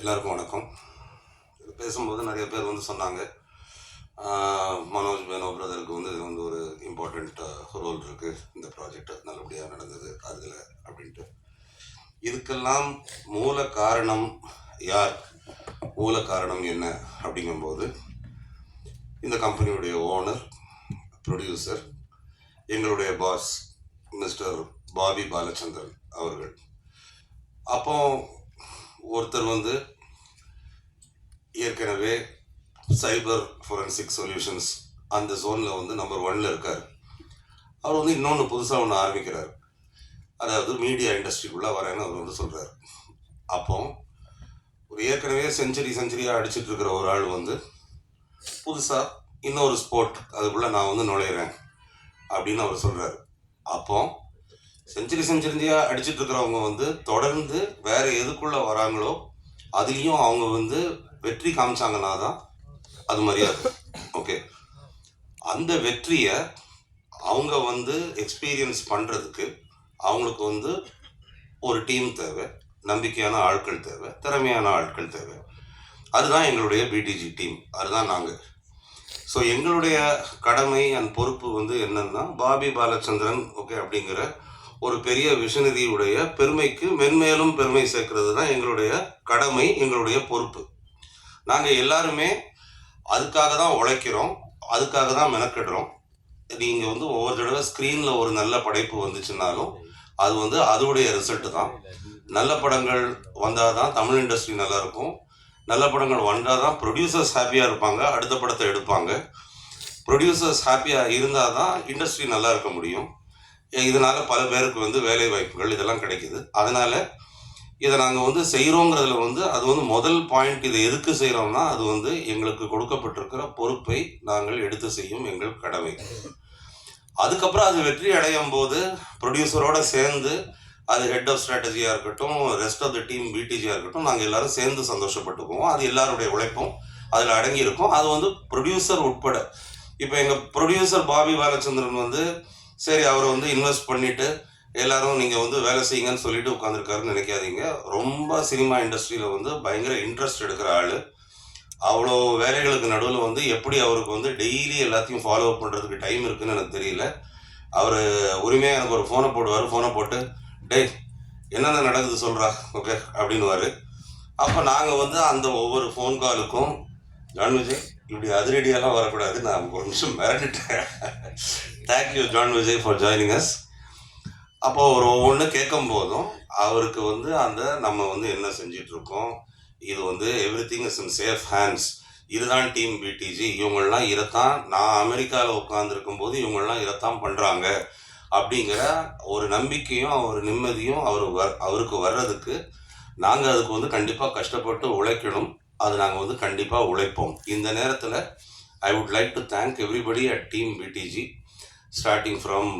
எல்லாருக்கும் வணக்கம். பேசும்போது நிறைய பேர் வந்து சொன்னாங்க மனோஜ் மேனோ பிரதருக்கு வந்து இது வந்து ஒரு இம்பார்ட்டண்ட் ரோல் இருக்குது இந்த ப்ராஜெக்ட் நல்லபடியாக நடந்தது அதில் அப்படின்ட்டு. இதுக்கெல்லாம் மூல காரணம் யார்? மூல காரணம் என்ன அப்படிங்கும்போது இந்த கம்பெனியுடைய ஓனர் ப்ரொடியூசர் எங்களுடைய பாஸ் மிஸ்டர் பாபி பாலச்சந்திரன் அவர்கள். அப்போ ஒருத்தர் வந்து ஏற்கனவே சைபர் ஃபோரன்சிக் சொல்யூஷன்ஸ் அந்த ஜோனில் வந்து நம்பர் ஒன்னில் இருக்கார். அவர் வந்து இன்னொன்று புதுசாக ஒன்று ஆரம்பிக்கிறார். அதாவது மீடியா இண்டஸ்ட்ரிக்குள்ளே வரேன்னு அவர் வந்து சொல்கிறார் அப்போ ஒரு ஏற்கனவே செஞ்சுரி செஞ்சுரியாக அடிச்சிட்டு இருக்கிற ஒரு ஆள் வந்து புதுசாக இன்னொரு ஸ்போர்ட் அதுக்குள்ளே நான் வந்து நுழையிறேன் அப்படின்னு அவர் சொல்கிறார் அப்போ செஞ்சுரி செஞ்சுரியாக அடிச்சிட்டு இருக்கிறவங்க வந்து தொடர்ந்து வேற எதுக்குள்ளே வராங்களோ அதுலேயும் அவங்க வந்து வெற்றி காமிச்சாங்கன்னா தான் அது மரியாதை ஓகே. அந்த வெற்றியை அவங்க வந்து எக்ஸ்பீரியன்ஸ் பண்ணுறதுக்கு அவங்களுக்கு வந்து ஒரு டீம் தேவை நம்பிக்கையான ஆட்கள் தேவை திறமையான ஆட்கள் தேவை. அதுதான் எங்களுடைய பிடிஜி டீம் அதுதான் நாங்கள் ஸோ எங்களுடைய கடமை அண்ட் பொறுப்பு வந்து என்னன்னா பாபி பாலச்சந்திரன் ஓகே அப்படிங்கிற ஒரு பெரிய விஷனரியுடைய பெருமைக்கு மென்மேலும் பெருமை சேர்க்கிறது தான் எங்களுடைய கடமை எங்களுடைய பொறுப்பு. நாங்கள் எல்லாருமே அதுக்காக தான் உழைக்கிறோம் அதுக்காக தான் மெனக்கிடுறோம். நீங்கள் வந்து ஒவ்வொரு தடவை ஸ்க்ரீனில் ஒரு நல்ல படைப்பு வந்துச்சுன்னாலும் அது வந்து அதோடைய ரிசல்ட்டு தான். நல்ல படங்கள் வந்தால் தான் தமிழ் இண்டஸ்ட்ரி நல்லாயிருக்கும். நல்ல படங்கள் வந்தால் தான் ப்ரொடியூசர்ஸ் ஹாப்பியாக இருப்பாங்க அடுத்த படத்தை எடுப்பாங்க. ப்ரொடியூசர்ஸ் ஹாப்பியாக இருந்தால் தான் இண்டஸ்ட்ரி நல்லா இருக்க முடியும். இதனால் பல பேருக்கு வந்து வேலை வாய்ப்புகள் இதெல்லாம் கிடைக்குது. அதனால் இதை நாங்கள் வந்து செய்கிறோங்கிறதுல வந்து அது வந்து முதல் பாயிண்ட் இதை எதுக்கு செய்கிறோம்னா அது வந்து எங்களுக்கு கொடுக்கப்பட்டிருக்கிற பொறுப்பை நாங்கள் எடுத்து செய்யும் எங்கள் கடமை. அதுக்கப்புறம் அது வெற்றி அடையும் போது ப்ரொடியூசரோடு சேர்ந்து அது ஹெட் ஆஃப் ஸ்ட்ராட்டஜியாக இருக்கட்டும் ரெஸ்ட் ஆஃப் த டீம் பிடிஜியாக இருக்கட்டும் நாங்கள் எல்லோரும் சேர்ந்து சந்தோஷப்பட்டுக்குவோம். அது எல்லாருடைய உழைப்பும் அதில் அடங்கியிருக்கும். அது வந்து ப்ரொடியூசர் உட்பட இப்போ எங்கள் ப்ரொடியூசர் பாபி பாலச்சந்திரன் வந்து சரி அவரை வந்து இன்வெஸ்ட் பண்ணிட்டு எல்லாரும் நீங்கள் வந்து வேலை செய்யுங்கன்னு சொல்லிட்டு உட்காந்துருக்காருன்னு நினைக்காதீங்க. ரொம்ப சினிமா இண்டஸ்ட்ரியில் வந்து பயங்கர இன்ட்ரெஸ்ட் எடுக்கிற ஆள். அவ்வளோ வேலைகளுக்கு நடுவில் வந்து எப்படி அவருக்கு வந்து டெய்லி எல்லாத்தையும் ஃபாலோ அப் பண்ணுறதுக்கு டைம் இருக்குன்னு எனக்கு தெரியல. அவர் உரிமையாக எனக்கு ஒரு ஃபோனை போடுவார். ஃபோனை போட்டு டேய் என்னென்ன நடக்குது சொல்கிறா ஓகே அப்படின்னுவார். அப்போ நாங்கள் வந்து அந்த ஒவ்வொரு ஃபோன் காலுக்கும் ஜான் விஜய் இப்படி அதிரடியெல்லாம் வரக்கூடாது. நான் ஒரு நிமிஷம் மிரண்டுட்டேன் thank you John Vijay for joining us அப்போ ஒரு ஒவ்வொன்று கேட்கும் போதும் அவருக்கு வந்து அந்த நம்ம வந்து என்ன செஞ்சிட்ருக்கோம்? இது வந்து everything is in safe hands இதுதான் டீம் பிடிஜி இவங்கள்லாம் இதைத்தான் நான் அமெரிக்காவில் உட்காந்துருக்கும் போது இவங்கள்லாம் இதைத்தான் பண்ணுறாங்க அப்படிங்கிற ஒரு நம்பிக்கையும் ஒரு நிம்மதியும் அவர் வர் அவருக்கு வர்றதுக்கு நாங்கள் அதுக்கு வந்து கண்டிப்பாக கஷ்டப்பட்டு உழைக்கணும். அது நாங்கள் வந்து கண்டிப்பாக உழைப்போம். இந்த நேரத்தில் I would like to thank everybody at team PDG starting from